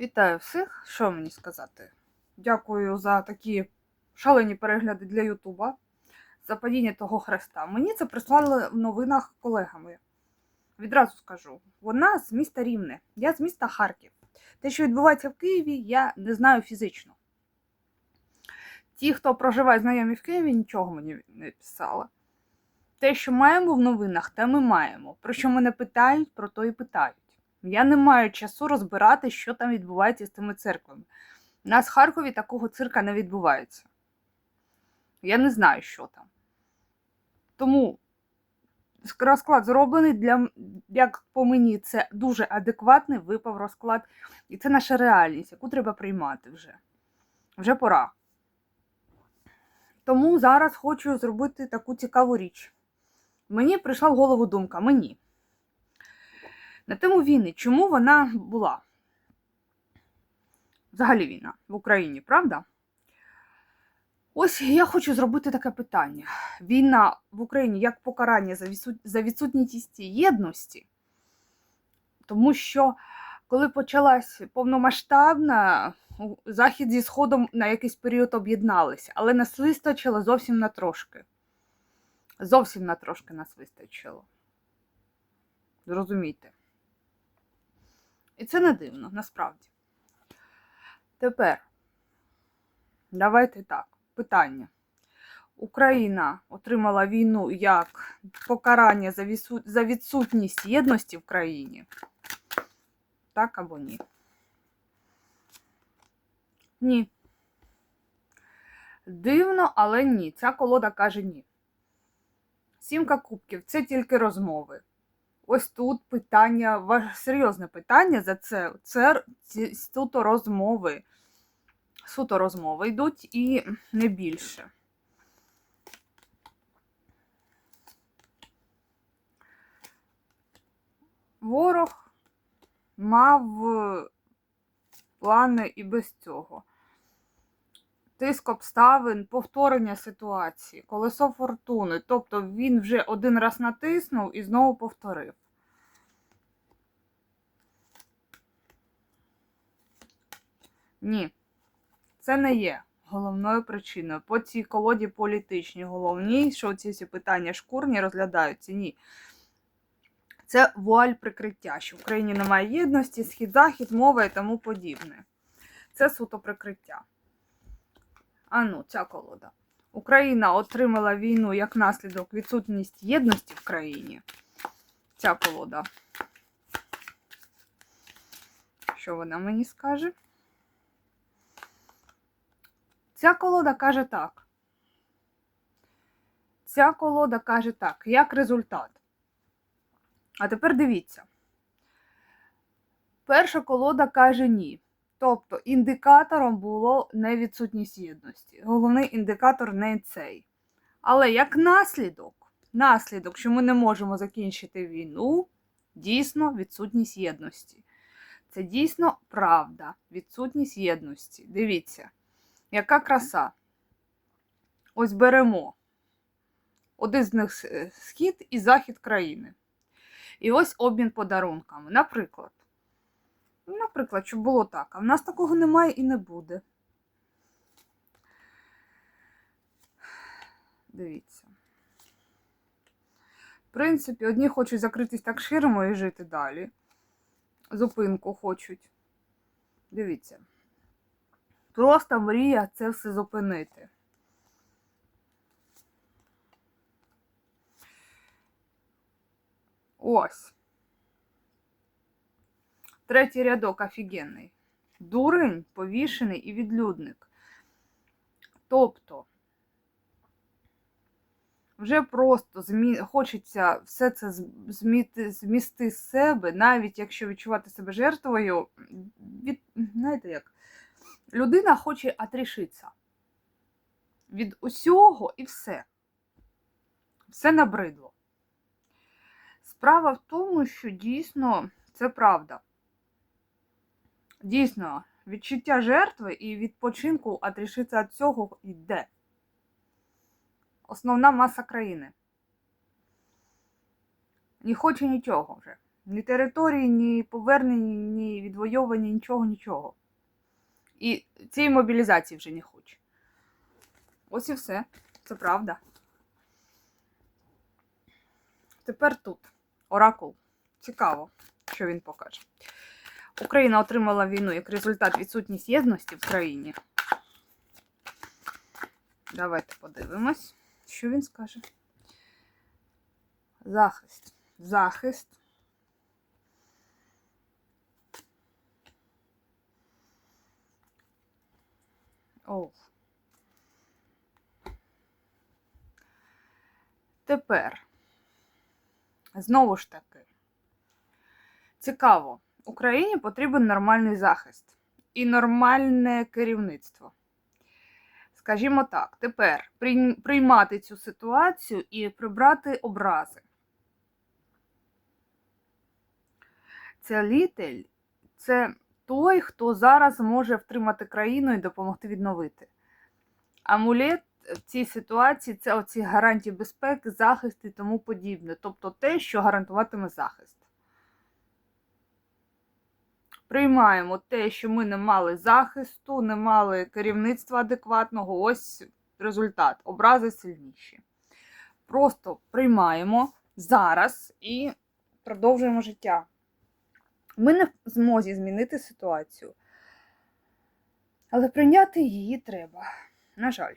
Вітаю всіх! Що мені сказати? Дякую за такі шалені перегляди для Ютуба, за падіння того хреста. Мені це прислали в новинах колегами. Відразу скажу, вона з міста Рівне, я з міста Харків. Те, що відбувається в Києві, я не знаю фізично. Ті, хто проживає знайомі в Києві, нічого мені не писали. Те, що маємо в новинах, те ми маємо. Про що мене питають, про то і питають. Я не маю часу розбирати, що там відбувається з тими церквами. У нас в Харкові такого цирка не відбувається. Я не знаю, що там. Тому розклад зроблений для, як по мені, це дуже адекватний випав розклад. І це наша реальність, яку треба приймати вже. Вже пора. Тому зараз хочу зробити таку цікаву річ. Мені прийшла в голову думка, мені. На тему війни, чому вона була? Взагалі війна в Україні, правда? Ось я хочу зробити таке питання. Війна в Україні як покарання за відсутність єдності. Тому що коли почалась повномасштабна, Захід зі Сходом на якийсь період об'єдналися, але нас вистачило зовсім на трошки. Зовсім на трошки нас вистачило. Зрозумійте. І це не дивно, насправді. Тепер, давайте так, питання. Україна отримала війну як покарання за, відсутність єдності в країні. Так або ні? Ні. Дивно, але ні. Ця колода каже ні. Сімка кубків це тільки розмови. Ось тут питання, серйозне питання за це. Це суто розмови. Суто розмови йдуть і не більше. Ворог мав плани і без цього. Тиск обставин, повторення ситуації, колесо фортуни. Тобто він вже один раз натиснув і знову повторив. Ні, це не є головною причиною. По цій колоді політичній головній, що ці всі питання шкурні розглядаються. Ні. Це вуаль прикриття, що в Україні немає єдності, схід-захід, мова і тому подібне. Це суто прикриття. А ну, ця колода. Україна отримала війну як наслідок відсутність єдності в країні. Ця колода. Що вона мені скаже? Ця колода каже так. Ця колода каже так, як результат. А тепер дивіться. Перша колода каже ні. Тобто індикатором було не відсутність єдності. Головний індикатор не цей. Але як наслідок, наслідок, що ми не можемо закінчити війну, дійсно відсутність єдності. Це дійсно правда, відсутність єдності. Дивіться, яка краса. Ось беремо один з них схід і захід країни. І ось обмін подарунками. Наприклад. Наприклад, щоб було так. А в нас такого немає і не буде. Дивіться. В принципі, одні хочуть закритись так ширмо і жити далі. Зупинку хочуть. Дивіться. Просто мрія це все зупинити. Ось. Третій рядок офігенний. Дурень, повішений і відлюдник. Тобто, вже просто змі... хочеться все це зміти, змісти з себе, навіть якщо відчувати себе жертвою, від... знаєте як? Людина хоче отрішитися від усього і все. Все набридло. Справа в тому, що дійсно це правда. Дійсно, відчуття жертви і відпочинку отрішитися від цього йде. Основна маса країни. Не хоче нічого вже. Ні території, ні повернені, ні відвойовані, нічого, нічого. І цієї мобілізації вже не хоче. Ось і все. Це правда. Тепер тут. Оракул. Цікаво, що він покаже. Україна отримала війну як результат відсутність єдності в країні. Давайте подивимось, що він скаже. Захист. Захист. Оу. Тепер. Знову ж таки. Цікаво. Україні потрібен нормальний захист і нормальне керівництво. Скажімо так, тепер приймати цю ситуацію і прибрати образи. Целитель це той, хто зараз може втримати країну і допомогти відновити. Амулет в цій ситуації це оці гарантії безпеки, захист і тому подібне. Тобто те, що гарантуватиме захист. Приймаємо те, що ми не мали захисту, не мали керівництва адекватного. Ось результат. Образи сильніші. Просто приймаємо зараз і продовжуємо життя. Ми не в змозі змінити ситуацію. Але прийняти її треба. На жаль.